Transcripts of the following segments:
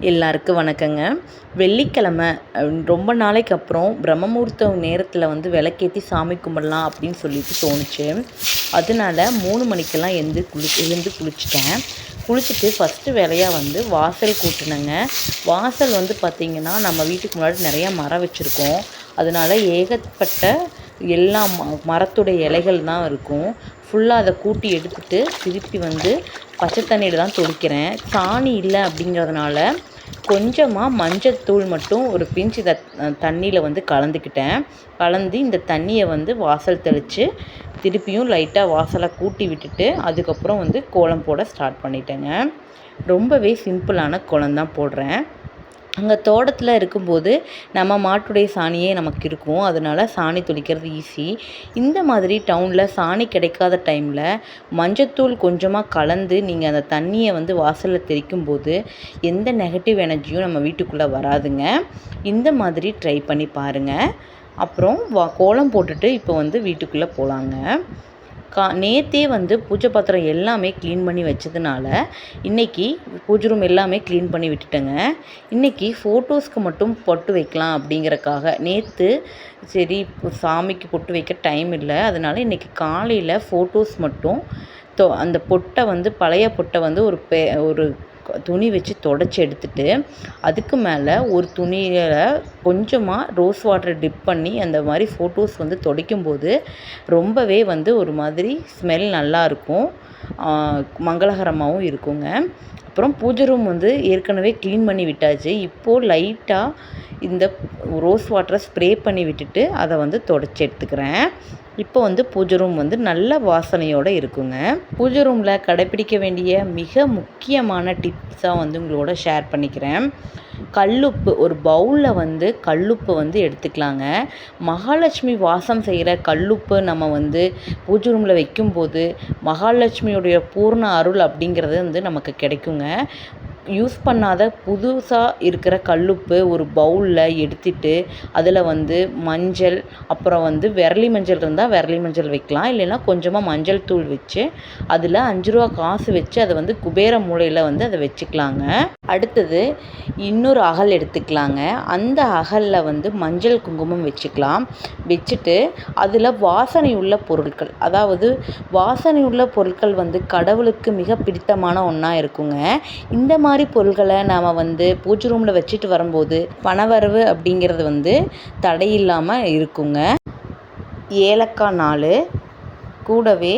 எல்லாருக்கும் வணக்கங்க. வெள்ளிக்கிழமை ரொம்ப நாளைக்கு அப்புறம் பிரம்மமுகூர்த்த நேரத்தில் வந்து விளக்கேற்றி சாமி கும்பிடலாம் அப்படின்னு சொல்லிட்டு தோணுச்சு. அதனால மூணு மணிக்கெல்லாம் எழுந்து குளி எழுந்து குளிச்சிட்டேன். குளிச்சுட்டு ஃபஸ்ட்டு வேலையாக வந்து வாசல் கூட்டினேங்க. வாசல் வந்து பார்த்திங்கன்னா நம்ம வீட்டுக்கு முன்னாடி நிறையா மரம் வச்சுருக்கோம். அதனால ஏகப்பட்ட எல்லா ம மரத்துடைய இலைகள் தான் இருக்கும். ஃபுல்லாக அதை கூட்டி எடுத்துட்டு திருப்பி வந்து பச்சை தண்ணியில் தான் துடைக்கிறேன் சாணி இல்லை அப்படிங்கிறதுனால கொஞ்சமாக மஞ்சத்தூள் மட்டும் ஒரு பிஞ்சு த தண்ணியில் வந்து கலந்துக்கிட்டேன். கலந்து இந்த தண்ணியை வந்து வாசல் தெளித்து திருப்பியும் லைட்டாக வாசலை கூட்டி விட்டுட்டு அதுக்கப்புறம் வந்து கோலம் போட ஸ்டார்ட் பண்ணிட்டேங்க. ரொம்பவே சிம்பிளான கோலம் தான் போடுறேன். அங்கே தோட்டத்தில் இருக்கும்போது நம்ம மாட்டுடைய சாணியே நமக்கு இருக்கும். அதனால சாணி துளிக்கிறது ஈஸி இந்த மாதிரி டவுனில் சாணி கிடைக்காத டைமில் மஞ்சத்தூள் கொஞ்சமாக கலந்து நீங்கள் அந்த தண்ணியை வந்து வாசலில் தெளிக்கும் போது எந்த நெகட்டிவ் எனர்ஜியும் நம்ம வீட்டுக்குள்ளே வராதுங்க. இந்த மாதிரி ட்ரை பண்ணி பாருங்கள் அப்புறம் வா கோலம் போட்டுட்டு இப்போ வந்து வீட்டுக்குள்ளே போகலாங்க கா நேற்றே வந்து பூஜை பாத்திரம் எல்லாமே க்ளீன் பண்ணி வச்சதுனால இன்றைக்கி பூஜை ரூம் எல்லாமே க்ளீன் பண்ணி விட்டுட்டேங்க. இன்றைக்கி ஃபோட்டோஸ்க்கு மட்டும் பொட்டு வைக்கலாம் அப்படிங்கறக்காக நேற்று சரி இப்போ சாமிக்கு பொட்டு வைக்க டைம் இல்லை. அதனால் இன்றைக்கி காலையில் ஃபோட்டோஸ் மட்டும் தொ அந்த பொட்டை வந்து பழைய பொட்டை வந்து ஒரு பே ஒரு துணி வச்சு தொடச்சி எடுத்துட்டு அதுக்கு மேலே ஒரு துணியில் கொஞ்சமாக ரோஸ் வாட்டர் டிப் பண்ணி அந்த மாதிரி ஃபோட்டோஸ் வந்து துடைக்கும்போது ரொம்பவே வந்து ஒரு மாதிரி ஸ்மெல் நல்லாயிருக்கும் மங்களகரமாகவும் இருக்குங்க. அப்புறம் பூஜை ரூம் வந்து ஏற்கனவே க்ளீன் பண்ணி விட்டாச்சு. இப்போது லைட்டாக இந்த ரோஸ் வாட்டரை ஸ்ப்ரே பண்ணி விட்டுட்டு அதை வந்து தொடச்சி எடுத்துக்கிறேன். இப்போ வந்து பூஜை ரூம் வந்து நல்ல வாசனையோடு இருக்குங்க. பூஜை ரூமில் கடைப்பிடிக்க வேண்டிய மிக முக்கியமான டிப்ஸாக வந்து உங்களோட ஷேர் பண்ணிக்கிறேன். கல்லுப்பு ஒரு பவுலில் வந்து கல்லுப்பு வந்து எடுத்துக்கலாங்க. மகாலட்சுமி வாசம் செய்கிற கல்லுப்பு நம்ம வந்து பூஜை ரூமில் வைக்கும்போது மகாலட்சுமியுடைய பூர்ண அருள் அப்படிங்கிறது வந்து நமக்கு கிடைக்குங்க. யூஸ் பண்ணாத புதுசாக இருக்கிற கல்லுப்பு ஒரு பவுலில் எடுத்துட்டு அதில் வந்து மஞ்சள் அப்புறம் வந்து விரலி மஞ்சள் இருந்தால் விரலி மஞ்சள் வைக்கலாம். இல்லைன்னா கொஞ்சமாக மஞ்சள் தூள் வச்சு அதில் அஞ்சு ரூபா காசு வச்சு அதை வந்து குபேர மூலையில் வந்து அதை வச்சுக்கலாங்க. அடுத்தது இன்னொரு அகல் எடுத்துக்கலாங்க. அந்த அகலில் வந்து மஞ்சள் குங்குமம் வச்சுக்கலாம். வச்சுட்டு அதில் வாசனை உள்ள பொருட்கள் அதாவது வாசனை உள்ள பொருட்கள் வந்து கடவுளுக்கு மிக பிடித்தமான ஒன்றா இருக்குங்க. இந்த மாதிரி மாதிரி பொருட்களை நாம் வந்து பூஜை ரூமில் வச்சுட்டு வரும்போது பணவரவு அப்படிங்கிறது வந்து தடையில்லாமல் இருக்குங்க. ஏலக்காய் நாலு கூடவே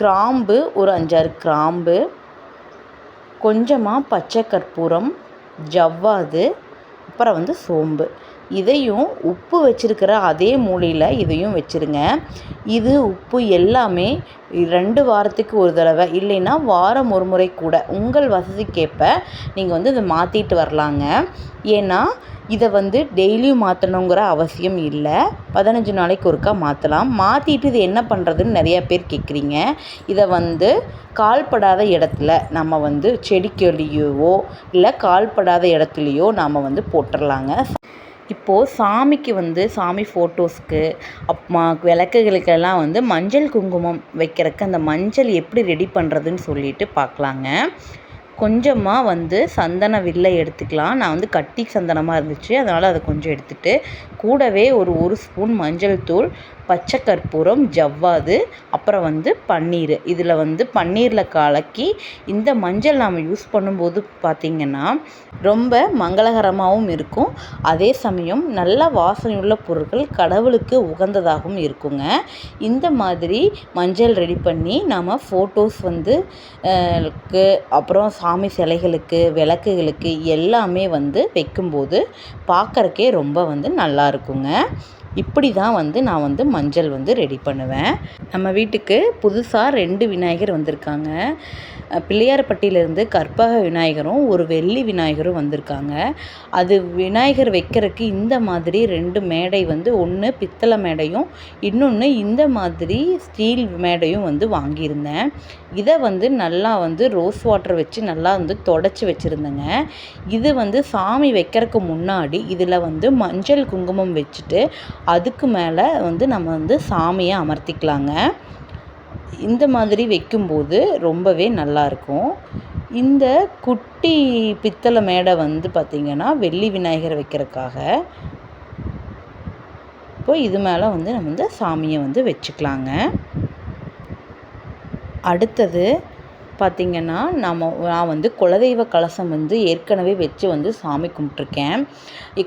கிராம்பு ஒரு அஞ்சாறு கிராம்பு கொஞ்சமாக பச்சை கற்பூரம் ஜவ்வாது அப்புறம் வந்து சோம்பு. இதையும் உப்பு வச்சிருக்கிற அதே மூலையில் இதையும் வச்சுருங்க. இது உப்பு எல்லாமே ரெண்டு வாரத்துக்கு ஒரு தடவை இல்லைன்னா வாரம் ஒரு முறை கூட உங்கள் வசதிக்கேற்ப நீங்கள் வந்து இதை மாற்றிட்டு வரலாங்க. ஏன்னா இதை வந்து டெய்லியும் மாற்றணுங்கிற அவசியம் இல்லை. பதினஞ்சு நாளைக்கு ஒருக்கா மாற்றலாம் மாற்றிட்டு இது என்ன பண்ணுறதுன்னு நிறையா பேர் கேட்குறீங்க இதை வந்து கால்படாத இடத்துல நம்ம வந்து செடிக்கொல்லியோ இல்லை கால்படாத இடத்துலையோ நாம் வந்து போட்டுடலாங்க இப்போது சாமிக்கு வந்து சாமி ஃபோட்டோஸ்க்கு அப்மா விளக்குகளுக்கெல்லாம் வந்து மஞ்சள் குங்குமம் வைக்கிறதுக்கு அந்த மஞ்சள் எப்படி ரெடி பண்ணுறதுன்னு சொல்லிட்டு பார்க்கலாங்க. கொஞ்சமாக வந்து சந்தன வில்லை எடுத்துக்கலாம். நான் வந்து கட்டி சந்தனமாக இருந்துச்சு. அதனால் அதை கொஞ்சம் எடுத்துகிட்டு கூடவே ஒரு ஒரு ஸ்பூன் மஞ்சள் தூள் பச்சை கற்பூரம் ஜவ்வாது அப்புறம் வந்து பன்னீர். இதில் வந்து பன்னீரில் கலக்கி இந்த மஞ்சள் நாம் யூஸ் பண்ணும்போது பார்த்திங்கன்னா ரொம்ப மங்களகரமாகவும் இருக்கும். அதே சமயம் நல்ல வாசனையுள்ள பொருட்கள் கடவுளுக்கு உகந்ததாகவும் இருக்குங்க. இந்த மாதிரி மஞ்சள் ரெடி பண்ணி நாம் ஃபோட்டோஸ் வந்து அப்புறம் சாமி சிலைகளுக்கு விளக்குகளுக்கு எல்லாமே வந்து வைக்கும்போது பார்க்கறக்கே ரொம்ப வந்து நல்லா இருக்குங்க. இப்படி தான் வந்து நான் வந்து மஞ்சள் வந்து ரெடி பண்ணுவேன். நம்ம வீட்டுக்கு புதுசாக ரெண்டு விநாயகர் வந்திருக்காங்க. பிள்ளையார்பட்டியிலேருந்து கற்பக விநாயகரும் ஒரு வெள்ளி விநாயகரும் வந்திருக்காங்க. அது விநாயகர் வைக்கிறதுக்கு இந்த மாதிரி ரெண்டு மேடை வந்து ஒன்று பித்தளை மேடையும் இன்னொன்று இந்த மாதிரி ஸ்டீல் மேடையும் வந்து வாங்கியிருந்தேன். இதை வந்து நல்லா வந்து ரோஸ் வாட்டர் வச்சு நல்லா வந்து தொடச்சி வச்சுருந்தேங்க. இது வந்து சாமி வைக்கிறதுக்கு முன்னாடி இதில் வந்து மஞ்சள் குங்குமம் வச்சுட்டு அதுக்கு மேலே வந்து நம்ம வந்து சாமியை அமர்த்திக்கலாங்க. இந்த மாதிரி வைக்கும்போது ரொம்பவே நல்லாயிருக்கும். இந்த குட்டி பித்தளை மேடை வந்து பார்த்திங்கன்னா வெள்ளி விநாயகர் வைக்கிறதுக்காக இப்போ இது மேலே வந்து நம்ம வந்து சாமியை வந்து வச்சுக்கலாங்க. அடுத்தது பார்த்திங்கன்னா நம்ம நான் வந்து குலதெய்வ கலசம் வந்து ஏற்கனவே வச்சு வந்து சாமி கும்பிட்ருக்கேன்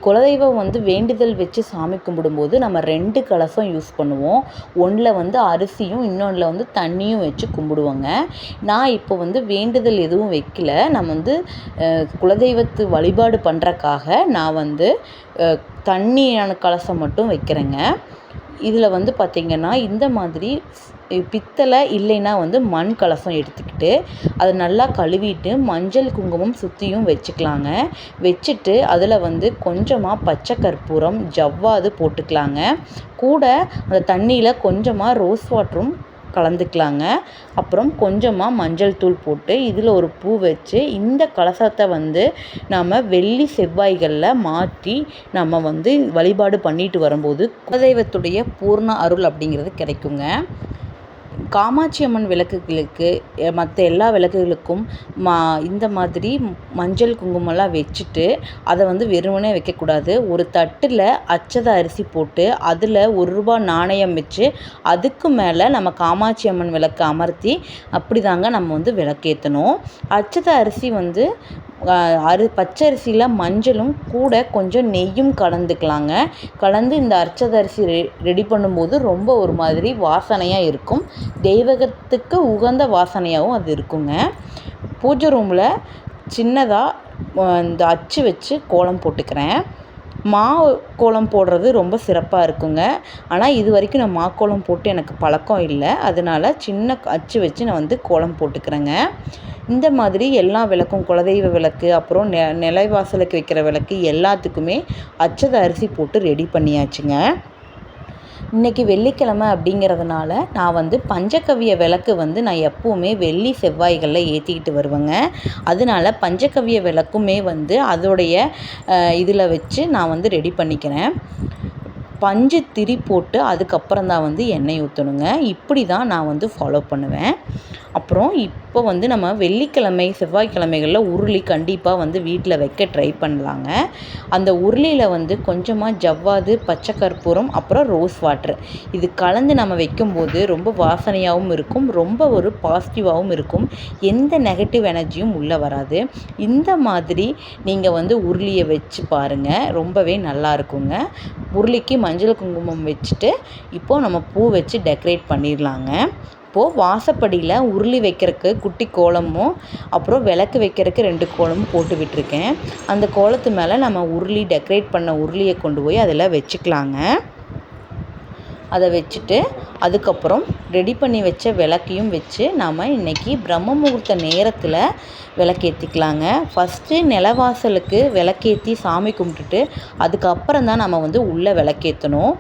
குலதெய்வம் வந்து வேண்டுதல் வச்சு சாமி கும்பிடும்போது நம்ம ரெண்டு கலசம் யூஸ் பண்ணுவோம். ஒன்றில் வந்து அரிசியும் இன்னொன்றில் வந்து தண்ணியும் வச்சு கும்பிடுவோங்க. நான் இப்போ வந்து வேண்டுதல் எதுவும் வைக்கல. நம்ம வந்து குலதெய்வத்து வழிபாடு பண்ணுறக்காக நான் வந்து தண்ணியான கலசம் மட்டும் வைக்கிறேங்க. இதில் வந்து பார்த்திங்கன்னா இந்த மாதிரி பித்தளை இல்லைன்னா வந்து மண் கலசம் எடுத்துக்கிட்டு அதை நல்லா கழுவிட்டு மஞ்சள் குங்குமம் சுற்றியும் வச்சுக்கலாங்க. வச்சுட்டு அதில் வந்து கொஞ்சமாக பச்சை கற்பூரம் ஜவ்வாது போட்டுக்கலாங்க. கூட அந்த தண்ணியில் கொஞ்சமாக ரோஸ் வாட்டரும் கலந்துக்கலாங்க. அப்புறம் கொஞ்சமாக மஞ்சள் தூள் போட்டு இதில் ஒரு பூ வச்சு இந்த கலசத்தை வந்து நம்ம வெள்ளி செவ்வாய்களில் மாற்றி நம்ம வந்து வழிபாடு பண்ணிட்டு வரும்போது குலதெய்வத்துடைய பூர்ண அருள் அப்படிங்கிறது கிடைக்குங்க. காமாட்சி அம்மன் விளக்குகளுக்கு மற்ற எல்லா விளக்குகளுக்கும் மா இந்த மாதிரி மஞ்சள் குங்குமம்லாம் வச்சுட்டு அதை வந்து வெறுமனே வைக்கக்கூடாது. ஒரு தட்டில் அச்சத அரிசி போட்டு அதில் ஒரு ரூபா நாணயம் வச்சு அதுக்கு மேலே நம்ம காமாட்சி அம்மன் விளக்கு அமர்த்தி அப்படி தாங்க நம்ம வந்து விளக்கேற்றணும் அச்சத அரிசி வந்து அரி பச்சரிசியில் மஞ்சளும் கூட கொஞ்சம் நெய்யும் கலந்துக்கலாங்க. கலந்து இந்த அர்ச்சத அரிசி ரெ ரெடி பண்ணும்போது ரொம்ப ஒரு மாதிரி வாசனையாக இருக்கும். தெய்வகத்துக்கு உகந்த வாசனையாகவும் அது இருக்குங்க. பூஜை ரூமில் சின்னதாக இந்த அச்சு வச்சு கோலம் போட்டுக்கிறேன். மா கோலம் போடுறது ரொம்ப சிறப்பாக இருக்குங்க. ஆனால் இது வரைக்கும் நான் மாக்கோலம் போட்டு எனக்கு பழக்கம் இல்லை. அதனால் சின்ன அச்சு வச்சு நான் வந்து கோலம் போட்டுக்கிறேங்க. இந்த மாதிரி எல்லா விளக்கும் குலதெய்வ விளக்கு அப்புறம் நெ நிலைவாசலுக்கு வைக்கிற விளக்கு எல்லாத்துக்குமே அச்சத அரிசி போட்டு ரெடி பண்ணியாச்சுங்க. இன்றைக்கி வெள்ளிக்கிழமை அப்படிங்கிறதுனால நான் வந்து பஞ்சகவிய விளக்கு வந்து நான் எப்போவுமே வெள்ளி செவ்வாய்களில் ஏற்றிக்கிட்டு வருவேங்க. அதனால பஞ்சகவிய விளக்குமே வந்து அதோடைய இதில் வச்சு நான் வந்து ரெடி பண்ணிக்கிறேன். பஞ்சு திரி போட்டு அதுக்கப்புறம் தான் வந்து எண்ணெய் ஊற்றணுங்க இப்படி தான் நான் வந்து ஃபாலோ பண்ணுவேன். அப்புறம் இப்போ வந்து நம்ம வெள்ளிக்கிழமை செவ்வாய்க்கிழமைகளில் உருளி கண்டிப்பாக வந்து வீட்டில் வைக்க ட்ரை பண்ணலாங்க. அந்த உருளியில் வந்து கொஞ்சமாக ஜவ்வாது பச்சை கற்பூரம் அப்புறம் ரோஸ் வாட்ரு இது கலந்து நம்ம வைக்கும்போது ரொம்ப வாசனையாகவும் இருக்கும் ரொம்ப ஒரு பாசிட்டிவாகவும் இருக்கும். எந்த நெகட்டிவ் எனர்ஜியும் உள்ளே வராது. இந்த மாதிரி நீங்கள் வந்து உருளியை வச்சு பாருங்கள் ரொம்பவே நல்லா இருக்குங்க. உருளிக்கு மஞ்சள் குங்குமம் வச்சுட்டு இப்போது நம்ம பூ வச்சு டெக்கரேட் பண்ணிடலாங்க அப்போது வாசப்படியில் உருளி வைக்கிறதுக்கு குட்டி கோலமும் அப்புறம் விளக்கு வைக்கிறதுக்கு ரெண்டு கோலமும் போட்டு விட்டுருக்கேன். அந்த கோலத்து மேலே நம்ம உருளி டெக்கரேட் பண்ண உருளியை கொண்டு போய் அதில் வச்சுக்கலாங்க. அதை வச்சுட்டு அதுக்கப்புறம் ரெடி பண்ணி வச்ச விளக்கையும் வச்சு நாம் இன்றைக்கி பிரம்ம முகூர்த்த நேரத்தில் விளக்கேற்றிக்கலாங்க ஃபஸ்ட்டு நிலவாசலுக்கு விளக்கேற்றி சாமி கும்பிட்டுட்டு அதுக்கப்புறம் தான் நம்ம வந்து உள்ளே விளக்கேற்றணும்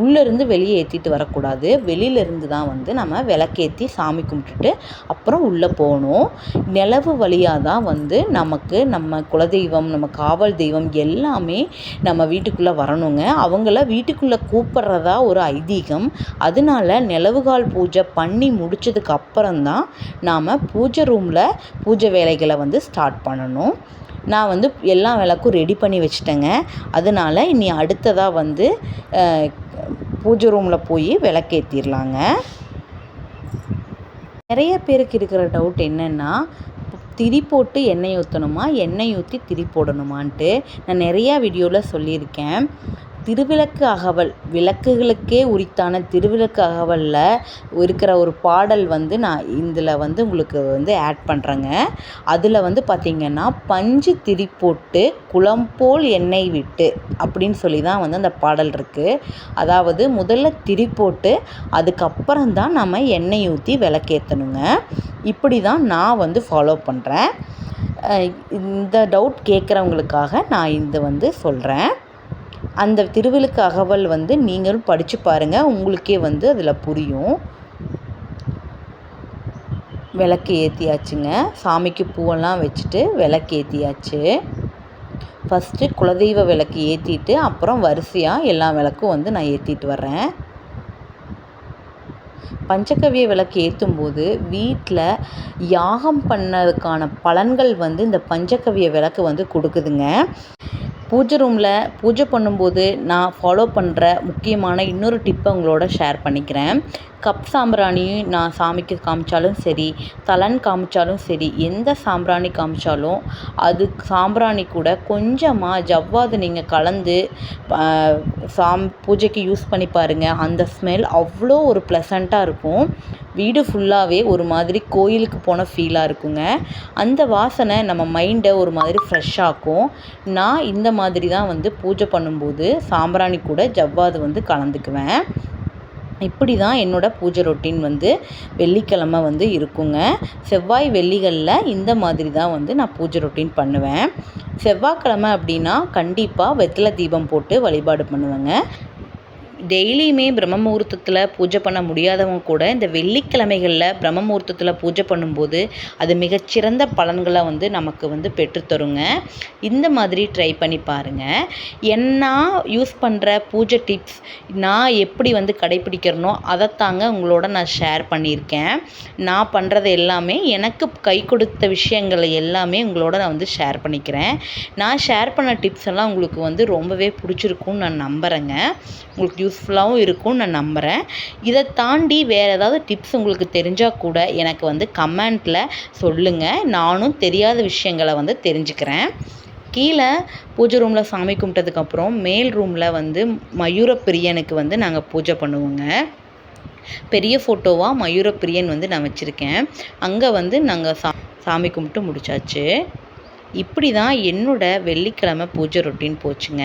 உள்ளேருந்து வெளியே ஏற்றிட்டு வரக்கூடாது. வெளியிலேருந்து தான் வந்து நம்ம விளக்கேற்றி சாமி கும்பிட்டுட்டு அப்புறம் உள்ளே போகணும். நிலவு வழியாக தான் வந்து நமக்கு நம்ம குலதெய்வம் நம்ம காவல் தெய்வம் எல்லாமே நம்ம வீட்டுக்குள்ளே வரணுங்க. அவங்கள வீட்டுக்குள்ளே கூப்பிட்றதா ஒரு ஐதீகம் அதனால நிலவுகால் பூஜை பண்ணி முடித்ததுக்கு அப்புறம் தான் நாம் பூஜை ரூமில் பூஜை வேலைகளை வந்து ஸ்டார்ட் பண்ணணும். நான் வந்து எல்லா விளக்கும் ரெடி பண்ணி வச்சுட்டேங்க. அதனால் இனி அடுத்ததாக வந்து பூஜை ரூமில் போய் விளக்கேற்றிடலாங்க நிறைய பேருக்கு இருக்கிற டவுட் என்னென்னா திரி போட்டு எண்ணெய் ஊற்றணுமா எண்ணெய் ஊற்றி திரி போடணுமான்ட்டு. நான் நிறையா வீடியோவில் சொல்லியிருக்கேன். திருவிளக்கு அகவல் விளக்குகளுக்கே உரித்தான திருவிளக்கு அகவலில் இருக்கிற ஒரு பாடல் வந்து நான் இதில் வந்து உங்களுக்கு வந்து ஆட் பண்ணுறேங்க அதில் வந்து பார்த்திங்கன்னா பஞ்சு திரி போட்டு குளம் போல் எண்ணெய் விட்டு அப்படின்னு சொல்லி தான் வந்து அந்த பாடல் இருக்குது அதாவது முதல்ல திரி போட்டு அதுக்கப்புறம் தான் நம்ம எண்ணெய் ஊற்றி விளக்கேற்றணுங்க இப்படி தான் நான் வந்து ஃபாலோ பண்ணுறேன் இந்த டவுட் கேட்குறவங்களுக்காக நான் இதை வந்து சொல்கிறேன் அந்த திருவிழுக்கு அகவல் வந்து நீங்களும் படித்து பாருங்கள் உங்களுக்கே வந்து அதில் புரியும். விளக்கு ஏற்றியாச்சுங்க சாமிக்கு பூவெல்லாம் வச்சுட்டு விளக்கு ஏற்றியாச்சு ஃபஸ்ட்டு குலதெய்வ விளக்கு ஏற்றிட்டு அப்புறம் வரிசையாக எல்லா விளக்கும் வந்து நான் ஏற்றிட்டு வர்றேன். பஞ்சகவிய விளக்கு ஏற்றும்போது வீட்டில் யாகம் பண்ணதுக்கான பலன்கள் வந்து இந்த பஞ்சகவிய விளக்கு வந்து கொடுக்குதுங்க. பூஜை ரூமில் பூஜை பண்ணும்போது நான் ஃபாலோ பண்ணுற முக்கியமான இன்னொரு டிப்பை உங்களோட ஷேர் பண்ணிக்கிறேன். கப் சாம்பிராணி நான் சாமிக்கு காமிச்சாலும் சரி தலன் காமிச்சாலும் சரி எந்த சாம்பிராணி காமிச்சாலும் அது சாம்பிராணி கூட கொஞ்சமாக ஜவ்வாது நீங்கள் கலந்து சாம் பூஜைக்கு யூஸ் பண்ணி பாருங்கள் அந்த ஸ்மெல் அவ்வளோ ஒரு ப்ளசண்ட்டாக இருக்கும். வீடு ஃபுல்லாகவே ஒரு மாதிரி கோயிலுக்கு போன ஃபீலாக இருக்குங்க. அந்த வாசனை நம்ம மைண்டை ஒரு மாதிரி ஃப்ரெஷ்ஷாக்கும் நான் இந்த மாதிரி தான் வந்து பூஜை பண்ணும்போது சாம்பிராணி கூட ஜவ்வாது வந்து கலந்துக்குவேன். இப்படி தான் என்னோடய பூஜை ரொட்டீன் வந்து வெள்ளிக்கிழமை வந்து இருக்குங்க. செவ்வாய் வெள்ளிகளில் இந்த மாதிரி தான் வந்து நான் பூஜை ரொட்டீன் பண்ணுவேன். செவ்வாய்க்கிழமை அப்படின்னா கண்டிப்பாக வெத்தலை தீபம் போட்டு வழிபாடு பண்ணுவேங்க. டெய்லியுமே பிரம்ம முகூர்த்தத்தில் பூஜை பண்ண முடியாதவங்க கூட இந்த வெள்ளிக்கிழமைகளில் பிரம்ம முகூர்த்தத்தில் பூஜை பண்ணும்போது அது மிகச்சிறந்த பலன்களை வந்து நமக்கு வந்து பெற்றுத்தருங்க இந்த மாதிரி ட்ரை பண்ணி பாருங்கள் என்ன யூஸ் பண்ணுற பூஜை டிப்ஸ் நான் எப்படி வந்து கடைப்பிடிக்கிறனோ அதைத்தாங்க உங்களோட நான் ஷேர் பண்ணியிருக்கேன். நான் பண்ணுறது எல்லாமே எனக்கு கை கொடுத்த விஷயங்களை எல்லாமே உங்களோட நான் வந்து ஷேர் பண்ணிக்கிறேன். நான் ஷேர் பண்ண டிப்ஸ் எல்லாம் உங்களுக்கு வந்து ரொம்பவே பிடிச்சிருக்கும்னு நான் நம்புகிறேங்க உங்களுக்கு யூஸ்ஃபுல்லாகவும் இருக்கும்னு நான் நம்புகிறேன் இதை தாண்டி வேறு ஏதாவது டிப்ஸ் உங்களுக்கு தெரிஞ்சால் கூட எனக்கு வந்து கமெண்ட்டில் சொல்லுங்கள் நானும் தெரியாத விஷயங்களை வந்து தெரிஞ்சுக்கிறேன். கீழே பூஜை ரூமில் சாமி கும்பிட்டதுக்கப்புறம் மேல் ரூமில் வந்து மயூர பிரியனுக்கு வந்து நாங்கள் பூஜை பண்ணுவோங்க. பெரிய ஃபோட்டோவாக மயூர பிரியன் வந்து நான் வச்சுருக்கேன். அங்கே வந்து நாங்கள் சா சாமி கும்பிட்டு முடித்தாச்சு இப்படி தான் என்னோடய வெள்ளிக்கிழமை பூஜை ரொட்டீன் போச்சுங்க.